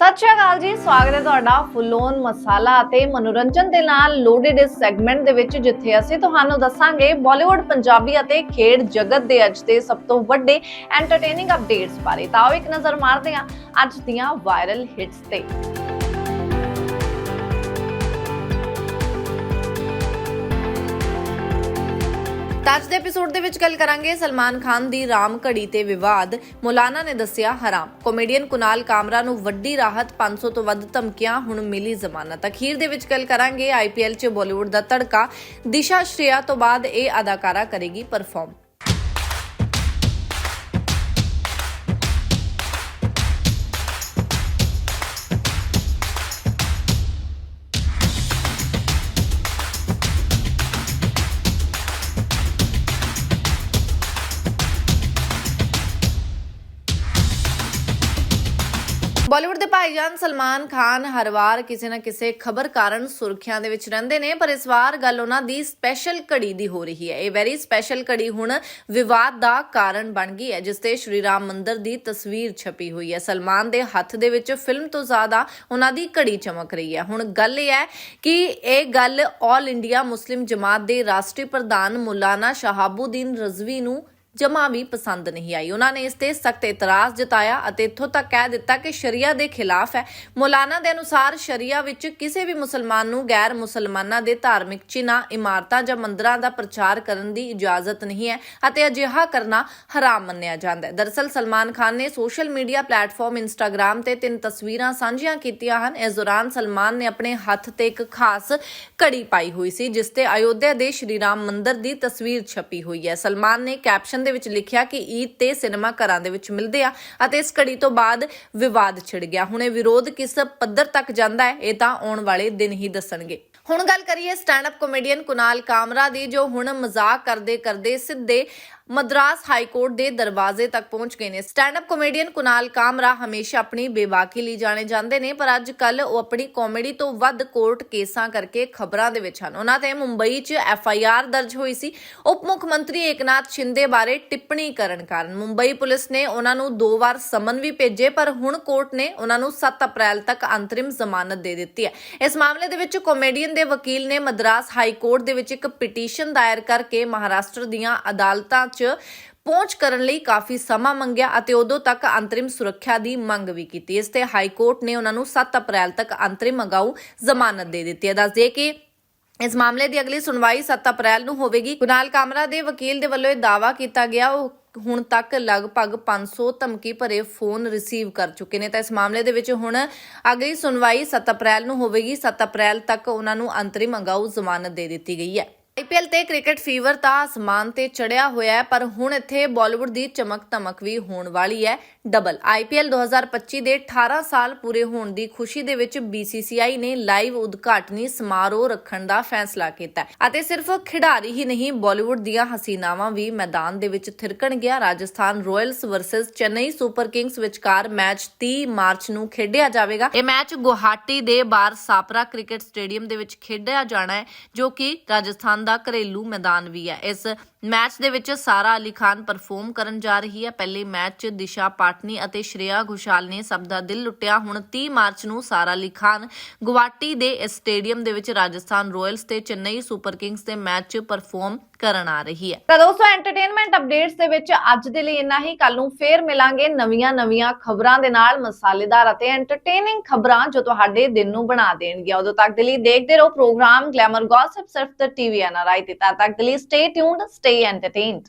ਸਤਿ ਸ਼੍ਰੀ ਅਕਾਲ ਜੀ, ਸਵਾਗਤ ਹੈ ਤੁਹਾਡਾ ਫੁੱਲੋਨ ਮਸਾਲਾ ਅਤੇ ਮਨੋਰੰਜਨ ਦੇ ਨਾਲ ਲੋਡਡ ਇਸ ਸੈਗਮੈਂਟ ਦੇ ਵਿੱਚ, ਜਿੱਥੇ ਅਸੀਂ ਤੁਹਾਨੂੰ ਦੱਸਾਂਗੇ ਬਾਲੀਵੁੱਡ ਪੰਜਾਬੀ ਅਤੇ ਖੇਡ ਜਗਤ ਦੇ ਅੱਜ ਦੇ ਸਭ ਤੋਂ ਵੱਡੇ ਐਂਟਰਟੇਨਿੰਗ ਅਪਡੇਟਸ ਬਾਰੇ। ਤਾਂ ਆਓ ਇੱਕ ਨਜ਼ਰ ਮਾਰਦੇ ਹਾਂ ਅੱਜ ਦੀਆਂ ਵਾਇਰਲ ਹਿੱਟਸ ਤੇ। ਤਾਂ ਅੱਜ ਦੇ ਐਪੀਸੋਡ ਦੇ ਵਿੱਚ ਗੱਲ ਕਰਾਂਗੇ ਸਲਮਾਨ ਖਾਨ ਦੀ ਰਾਮ ਘੜੀ ਤੇ ਵਿਵਾਦ। ਮੌਲਾਨਾ ਨੇ ਦੱਸਿਆ ਹਰਾਮ। ਕਾਮੇਡੀਅਨ ਕੁਨਾਲ ਕਾਮਰਾ ਨੂੰ ਵੱਡੀ ਰਾਹਤ 500 ਤੋਂ ਵੱਧ ਧਮਕੀਆਂ ਹੁਣ ਮਿਲੀ ਜ਼ਮਾਨਤ। ਅਖੀਰ ਦੇ ਵਿੱਚ ਗੱਲ ਕਰਾਂਗੇ ਆਈਪੀਐਲ 'ਚ ਬਾਲੀਵੁੱਡ ਦਾ ਤੜਕਾ। ਦਿਸ਼ਾ ਸ਼੍ਰੇਆ ਤੋਂ ਬਾਅਦ ਇਹ ਅਦਾਕਾਰਾ ਕਰੇਗੀ ਪਰਫਾਰਮ ਬਾਲੀਵੁੱਡ ਦੇ ਭਾਈਜਾਨ ਸਲਮਾਨ ਖਾਨ ਹਰ ਵਾਰ ਕਿਸੇ ਨਾ ਕਿਸੇ ਖਬਰ ਕਾਰਨ ਸੁਰਖੀਆਂ ਦੇ ਵਿੱਚ ਰਹਿੰਦੇ ਨੇ, ਪਰ ਇਸ ਵਾਰ ਗੱਲ ਉਹਨਾਂ ਦੀ ਸਪੈਸ਼ਲ ਘੜੀ ਦੀ ਹੋ ਰਹੀ ਹੈ। ਇਹ ਵੈਰੀ ਸਪੈਸ਼ਲ ਘੜੀ ਹੁਣ ਵਿਵਾਦ ਦਾ ਕਾਰਨ ਬਣ ਗਈ ਹੈ, ਜਿਸ ਤੇ ਸ਼੍ਰੀ ਰਾਮ ਮੰਦਿਰ ਦੀ ਤਸਵੀਰ ਛਪੀ ਹੋਈ ਹੈ। ਸਲਮਾਨ ਦੇ ਹੱਥ ਦੇ ਵਿੱਚ ਫਿਲਮ ਤੋਂ ਜ਼ਿਆਦਾ ਉਹਨਾਂ ਦੀ ਘੜੀ ਚਮਕ ਰਹੀ ਹੈ। ਹੁਣ ਗੱਲ ਇਹ ਹੈ ਕਿ ਇਹ ਗੱਲ ਆਲ ਇੰਡੀਆ ਮੁਸਲਿਮ ਜਮਾਤ ਦੇ ਰਾਸ਼ਟਰੀ ਪ੍ਰਧਾਨ ਮੁਲਾਨਾ ਸ਼ਹਾਬੂਦੀਨ ਰਜ਼ਵੀ ਨੂੰ ਜਮਾ ਵੀ ਪਸੰਦ ਨਹੀਂ ਆਈ। ਉਹਨਾਂ ਨੇ ਇਸ ਤੇ ਸਖਤ ਇਤਰਾਜ਼ ਜਤਾਇਆ ਅਤੇ ਇੱਥੋਂ ਤੱਕ ਕਹਿ ਦਿੱਤਾ ਕਿ ਸ਼ਰੀਆ ਦੇ ਖਿਲਾਫ ਹੈ। ਮੌਲਾਨਾ ਦੇ ਅਨੁਸਾਰ ਸ਼ਰੀਆ ਵਿੱਚ ਕਿਸੇ ਵੀ ਮੁਸਲਮਾਨ ਨੂੰ ਗੈਰ ਮੁਸਲਮਾਨਾਂ ਦੇ ਧਾਰਮਿਕ ਚਿੰਨ੍ਹਾਂ, ਇਮਾਰਤਾਂ ਜਾਂ ਮੰਦਰਾਂ ਦਾ ਪ੍ਰਚਾਰ ਕਰਨ ਦੀ ਇਜਾਜ਼ਤ ਨਹੀਂ ਹੈ ਅਤੇ ਅਜਿਹਾ ਕਰਨਾ ਹਰਾਮ ਮੰਨਿਆ ਜਾਂਦਾ ਹੈ। ਦਰਅਸਲ ਸਲਮਾਨ ਖਾਨ ਨੇ ਸੋਸ਼ਲ ਮੀਡੀਆ ਪਲੇਟਫਾਰਮ ਇੰਸਟਾਗ੍ਰam ਤੇ ਤਿੰਨ ਤਸਵੀਰਾਂ ਸਾਂਝੀਆਂ ਕੀਤੀਆਂ ਹਨ। ਇਸ ਦੌਰਾਨ ਸਲਮਾਨ ਨੇ ਆਪਣੇ ਹੱਥ ਤੇ ਇੱਕ ਖਾਸ ਘੜੀ ਪਾਈ ਹੋਈ ਸੀ, ਜਿਸ ਤੇ ਅਯੋਧਿਆ ਦੇ ਸ਼੍ਰੀ ਰਾਮ ਮੰਦਿਰ ਦੀ ਤਸਵੀਰ ਛਪੀ ਹੋਈ ਹੈ। ਸਲਮਾਨ ਨੇ ਕੈਪਸ਼ਨ ਦੇ ਵਿੱਚ ਲਿਖਿਆ ਕਿ ਈਦ ਤੇ ਸਿਨੇਮਾ ਘਰਾਂ ਦੇ ਵਿੱਚ ਮਿਲਦੇ ਆ ਅਤੇ ਇਸ ਘੜੀ ਤੋਂ ਬਾਅਦ ਵਿਵਾਦ ਛਿੜ ਗਿਆ। ਹੁਣ ਇਹ ਵਿਰੋਧ ਕਿਸ ਪੱਧਰ ਤੱਕ ਜਾਂਦਾ ਹੈ, ਇਹ ਤਾਂ ਆਉਣ ਵਾਲੇ ਦਿਨ ਹੀ ਦੱਸਣਗੇ। ਹੁਣ ਗੱਲ ਕਰੀਏ stand up comedian Kunal Kamra ਦੀ, ਜੋ ਹੁਣ ਮਜ਼ਾਕ ਕਰਦੇ ਕਰਦੇ ਸਿੱਧੇ ਮਦਰਾਸ ਹਾਈ ਕੋਰਟ ਦੇ ਦਰਵਾਜ਼ੇ ਤੱਕ ਪਹੁੰਚ ਗਏ ਨੇ। Stand up comedian Kunal Kamra ਹਮੇਸ਼ਾ ਆਪਣੀ ਬੇਬਾਕੀ ਲਈ ਜਾਣੇ ਜਾਂਦੇ ਨੇ, ਪਰ ਅੱਜ ਕੱਲ ਉਹ ਆਪਣੀ ਕਾਮੇਡੀ ਤੋਂ ਵੱਧ ਕੋਰਟ ਕੇਸਾਂ ਕਰਕੇ ਖਬਰਾਂ ਦੇ ਵਿੱਚ ਹਨ। ਉਹਨਾਂ ਤੇ ਮੁੰਬਈ 'ਚ ਐਫ ਆਈ ਆਰ ਦਰਜ ਹੋਈ ਸੀ। ਉਪ ਮੁੱਖ ਮੰਤਰੀ ਏਕਨਾਥ ਸ਼ਿੰਦੇ ਬਾਰੇ ਟਿੱਪਣੀ ਕਰਨ ਕਾਰਨ ਮੁੰਬਈ ਪੁਲਿਸ ਨੇ ਉਹਨਾਂ ਨੂੰ ਦੋ ਵਾਰ ਸਮਨ ਵੀ ਭੇਜੇ, ਪਰ ਹੁਣ ਕੋਰਟ ਨੇ ਉਹਨਾਂ ਨੂੰ 7 ਅਪ੍ਰੈਲ ਤੱਕ ਅੰਤਰਿਮ ਜ਼ਮਾਨਤ ਦੇ ਦਿੱਤੀ ਹੈ। ਇਸ ਮਾਮਲੇ ਦੇ ਵਿੱਚ ਕਾਮੇਡੀਅਨ ਦੇ ਵਕੀਲ ਨੇ ਮਦਰਾਸ ਹਾਈ ਕੋਰਟ ਦੇ ਵਿੱਚ ਇੱਕ ਪਟੀਸ਼ਨ ਦਾਇਰ ਕਰਕੇ ਮਹਾਰਾਸ਼ਟਰ ਦੀਆਂ ਅਦਾਲਤਾਂ 'ਚ ਪਹੁੰਚ ਕਰਨ ਲਈ ਕਾਫੀ ਸਮਾਂ ਮੰਗਿਆ ਅਤੇ ਉਦੋਂ ਤੱਕ ਅੰਤਰਿਮ ਸੁਰੱਖਿਆ ਦੀ ਮੰਗ ਵੀ ਕੀਤੀ। ਇਸ ਤੇ ਹਾਈ ਕੋਰਟ ਨੇ ਉਹਨਾਂ ਨੂੰ 7 ਅਪ੍ਰੈਲ ਤੱਕ ਅੰਤਰਿਮ ਅਗਾਊ ਜ਼ਮਾਨਤ ਦੇ ਦਿੱਤੀ ਹੈ। ਦੱਸਦੇ ਕਿ ਇਸ ਮਾਮਲੇ ਦੀ ਅਗਲੀ ਸੁਣਵਾਈ 7 ਅਪ੍ਰੈਲ ਨੂੰ ਹੋਵੇਗੀ। ਕੁਨਾਲ ਕਾਮਰਾ ਦੇ ਵਕੀਲ ਦੇ ਵੱਲੋਂ ਇਹ ਦਾਅਵਾ ਕੀਤਾ ਗਿਆ, ਉਹ ਹੁਣ ਤੱਕ ਲਗਭਗ 500 ਧਮਕੀ ਭਰੇ ਫੋਨ ਰਿਸੀਵ ਕਰ ਚੁੱਕੇ ਨੇ। ਤਾਂ ਇਸ ਮਾਮਲੇ ਦੇ ਵਿੱਚ ਹੁਣ ਅਗਲੀ ਸੁਣਵਾਈ 7 ਅਪ੍ਰੈਲ ਨੂੰ ਹੋਵੇਗੀ। 7 ਅਪ੍ਰੈਲ ਤੱਕ ਉਹਨਾਂ ਨੂੰ ਅੰਤਰਿਮ ਅਗਾਊ ਜ਼ਮਾਨਤ ਦੇ ਦਿੱਤੀ ਗਈ ਹੈ। ਆਈਪੀਐਲ ਤੇ ਕ੍ਰਿਕਟ ਫੀਵਰ ਤਾਂ ਅਸਮਾਨ ਤੇ ਚੜਿਆ ਹੋਇਆ ਹੈ, ਪਰ ਹੁਣ ਇੱਥੇ ਬਾਲੀਵੁੱਡ ਦੀ ਚਮਕ ਧਮਕ ਵੀ ਹੋਣ ਵਾਲੀ ਹੈ। ਡਬਲ ਆਈਪੀਐਲ 2025 ਦੇ 18 ਸਾਲ ਪੂਰੇ ਹੋਣ ਦੀ ਖੁਸ਼ੀ ਦੇ ਵਿੱਚ BCCI ਨੇ ਲਾਈਵ ਉਦਘਾਟਨੀ ਸਮਾਰੋਹ ਰੱਖਣ ਦਾ ਫੈਸਲਾ ਕੀਤਾ ਅਤੇ ਸਿਰਫ ਖਿਡਾਰੀ ਹੀ ਨਹੀਂ, ਬਾਲੀਵੁੱਡ ਦੀਆਂ ਹਸੀਨਾਵਾਂ ਵੀ ਮੈਦਾਨ ਦੇ ਵਿੱਚ ਗਿਆ। Rajasthan Royals versus Chennai Super Kings ਵਿਚਕਾਰ ਮੈਚ 30 ਮਾਰਚ ਨੂੰ ਖੇਡਿਆ ਜਾਵੇਗਾ। ਇਹ ਮੈਚ ਗੁਹਾਟੀ ਦੇ ਬਾਰ ਸਾਪਰਾ ਕ੍ਰਿਕਟ ਸਟੇਡੀਅਮ ਦੇ ਵਿੱਚ ਖੇਡਿਆ ਜਾਣਾ ਹੈ, ਜੋ ਕਿ ਰਾਜਸਥਾਨ ਦਾ ਘਰੇਲੂ ਮੈਦਾਨ ਵੀ ਹੈ। ਇਸ ਮੈਚ ਦੇ ਵਿੱਚ ਸਾਰਾ ਅਲੀ ਖਾਨ ਪਰਫਾਰਮ ਕਰਨ ਜਾ ਰਹੀ ਹੈ। ਪਹਿਲੇ ਮੈਚ 'ਚ ਦਿਸ਼ਾ ਪਾਟਨੀ ਅਤੇ ਸ਼੍ਰੇਆ ਘੋਸ਼ਾਲ ਨੇ ਸਭ ਦਾ ਦਿਲ ਲੁੱਟਿਆ। ਹੁਣ 30 ਮਾਰਚ ਨੂੰ ਸਾਰਾ ਅਲੀ ਖਾਨ ਗੁਵਾਹਾਟੀ ਦੇ ਸਟੇਡੀਅਮ ਦੇ ਵਿੱਚ ਰਾਜਸਥਾਨ ਰਾਇਲਸ ਤੇ ਚੇਨਈ ਸੁਪਰ ਕਿੰਗਸ ਦੇ ਮੈਚ 'ਚ ਪਰਫਾਰਮ ਕਰਨ ਆ ਰਹੀ ਹੈ। ਤਾਂ ਦੋਸਤੋ ਐਂਟਰਟੇਨਮੈਂਟ ਅਪਡੇਟਸ ਦੇ ਵਿੱਚ ਅੱਜ ਦੇ ਲਈ ਇੰਨਾ ਹੀ। ਕੱਲ ਨੂੰ ਫੇਰ ਮਿਲਾਂਗੇ ਨਵੀਆਂ-ਨਵੀਆਂ ਖਬਰਾਂ ਦੇ ਨਾਲ, ਮਸਾਲੇਦਾਰ ਅਤੇ ਐਂਟਰਟੇਨਿੰਗ ਖਬਰਾਂ ਜੋ ਤੁਹਾਡੇ ਦਿਨ ਨੂੰ ਬਣਾ ਦੇਣਗੀਆਂ। ਉਦੋਂ ਤੱਕ ਦੇ ਲਈ ਦੇਖਦੇ ਰਹੋ ਪ੍ਰੋਗਰਾਮ ਗਲੈਮਰ ਗੌਸਿਪ ਸਿਰਫ ਦ ਟੀਵੀ ਐਨਆਰਆਈ ਤੇ। ਤਦ ਤੱਕ ਦੇ ਲਈ ਸਟੇ ਟਿਊਨਡ ਸਟੇ ਐਂਟਰਟੇਨਡ